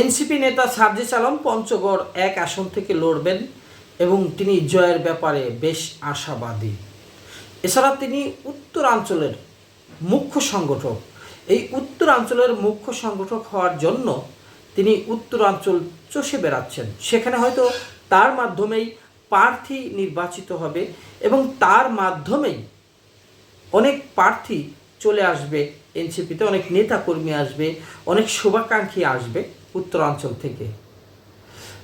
NCP নেতা সার্জিস আলম পঞ্চগড় এক আসন থেকে লড়বেন এবং তিনি জয়ের ব্যাপারে বেশ আশাবাদী। এছাড়া তিনি উত্তরাঞ্চলের মুখ্য সংগঠক। এই উত্তরাঞ্চলের মুখ্য সংগঠক হওয়ার জন্য তিনি উত্তরাঞ্চল চষে বেড়াচ্ছেন। সেখানে হয়তো তার মাধ্যমেই প্রার্থী নির্বাচিত হবে এবং তার মাধ্যমেই অনেক প্রার্থী চলে আসবে এনসিপিতে, অনেক নেতা কর্মী আসবে, অনেক শুভাকাঙ্ক্ষী আসবে। উত্তরাঞ্চল থেকে।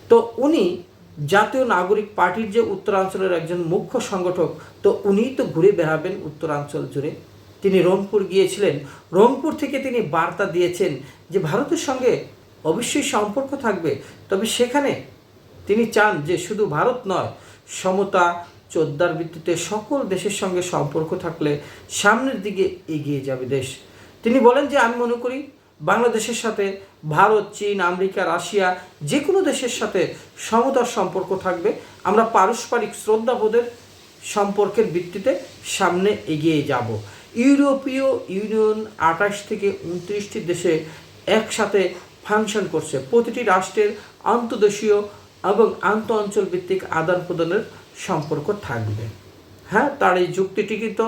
তো উনি জাতীয় নাগরিক পার্টির যে উত্তরাঞ্চলের একজন মুখ্য সংগঠক, তো উনিই তো ঘুরে বেড়াবেন উত্তরাঞ্চল জুড়ে। তিনি রংপুর গিয়েছিলেন। রংপুর থেকে তিনি বার্তা দিয়েছেন যে ভারতের সঙ্গে অবশ্যই সম্পর্ক থাকবে। তবে সেখানে তিনি চান যে শুধু ভারত নয়, সমতা, চোদ্দার ভিত্তিতে সকল দেশের সঙ্গে সম্পর্ক থাকলে সামনের দিকে এগিয়ে যাবে দেশ। তিনি বলেন যে, আমি মনে করি বাংলাদেশের সাথে ভারত, চীন, আমেরিকা, রাশিয়া যে কোনো দেশের সাথে সমতার সম্পর্ক থাকবে। আমরা পারস্পরিক শ্রদ্ধাবোধের সম্পর্কের ভিত্তিতে সামনে এগিয়ে যাব। ইউরোপীয় ইউনিয়ন আঠাশ থেকে উনত্রিশটি দেশে একসাথে ফাংশন করছে। প্রতিটি রাষ্ট্রের আন্তদেশীয় এবং আন্ত অঞ্চল ভিত্তিক আদান প্রদানের সম্পর্ক থাকবে। হ্যাঁ তার এই যুক্তিটি কিন্তু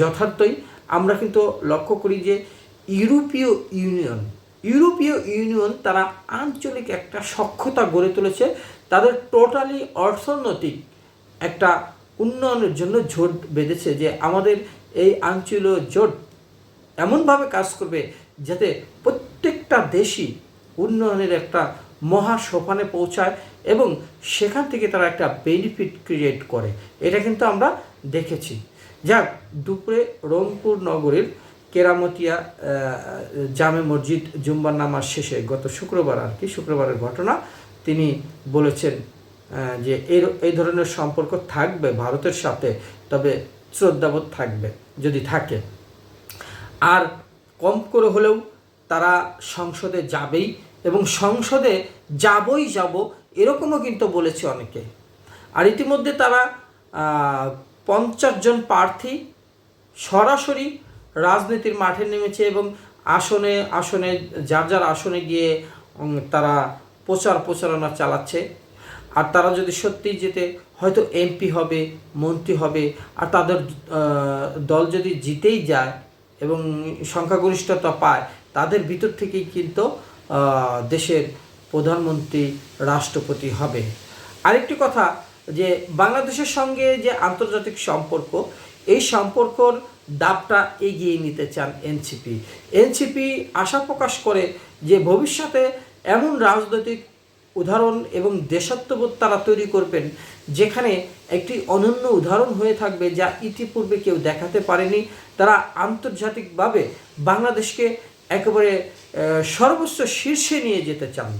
যথার্থই। আমরা কিন্তু লক্ষ্য করি যে ইউরোপীয় ইউনিয়ন ইউরোপীয় ইউনিয়ন তারা আঞ্চলিক একটা সক্ষতা গড়ে তুলেছে। তাদের টোটালি অর্থনৈতিক একটা উন্নয়নের জন্য জোট বেঁধেছে যে আমাদের এই আঞ্চলীয় জোট এমনভাবে কাজ করবে যাতে প্রত্যেকটা দেশই উন্নয়নের একটা মহা সোপানে পৌঁছায় এবং সেখান থেকে তারা একটা বেনিফিট ক্রিয়েট করে। এটা কিন্তু আমরা দেখেছি। যাক, দুপুরে রংপুর নগরের কেরামতিয়া জামে মসজিদ জুম্বার নামাজ শেষে গত শুক্রবার আর কি, শুক্রবারের ঘটনা, তিনি বলেছেন যে এই ধরনের সম্পর্ক থাকবে ভারতের সাথে, তবে শ্রদ্ধাবোধ থাকবে, যদি থাকে। আর কম করে হলেও তারা সংসদে যাবেই এবং সংসদে যাবই যাব, এরকমও কিন্তু বলেছে অনেকে। আর ইতিমধ্যে তারা পঞ্চাশ জন প্রার্থী সরাসরি রাজনীতির মাঠে নেমেছে এবং আসনে আসনে, যার যার আসনে গিয়ে তারা প্রচার প্রচারণা চালাচ্ছে। আর তারা যদি সত্যিই যেতে হয়তো এমপি হবে, মন্ত্রী হবে, আর তাদের দল যদি জিতেই যায় এবং সংখ্যাগরিষ্ঠতা পায়, তাদের ভিতর থেকেই কিন্তু দেশের প্রধানমন্ত্রী, রাষ্ট্রপতি হবে। আরেকটি কথা, যে বাংলাদেশের সঙ্গে যে আন্তর্জাতিক সম্পর্ক এই সম্পর্কর দাবটা এগিয়ে নিতে চান এনসিপি এনসিপি আশা প্রকাশ করে যে ভবিষ্যতে এমন রাজনৈতিক উদাহরণ এবং দেশাত্মবোধ তারা তৈরি করবেন, যেখানে একটি অনন্য উদাহরণ হয়ে থাকবে যা ইতিপূর্বে কেউ দেখাতে পারেনি। তারা আন্তর্জাতিকভাবে বাংলাদেশকে একেবারে সর্বোচ্চ শীর্ষে নিয়ে যেতে চান।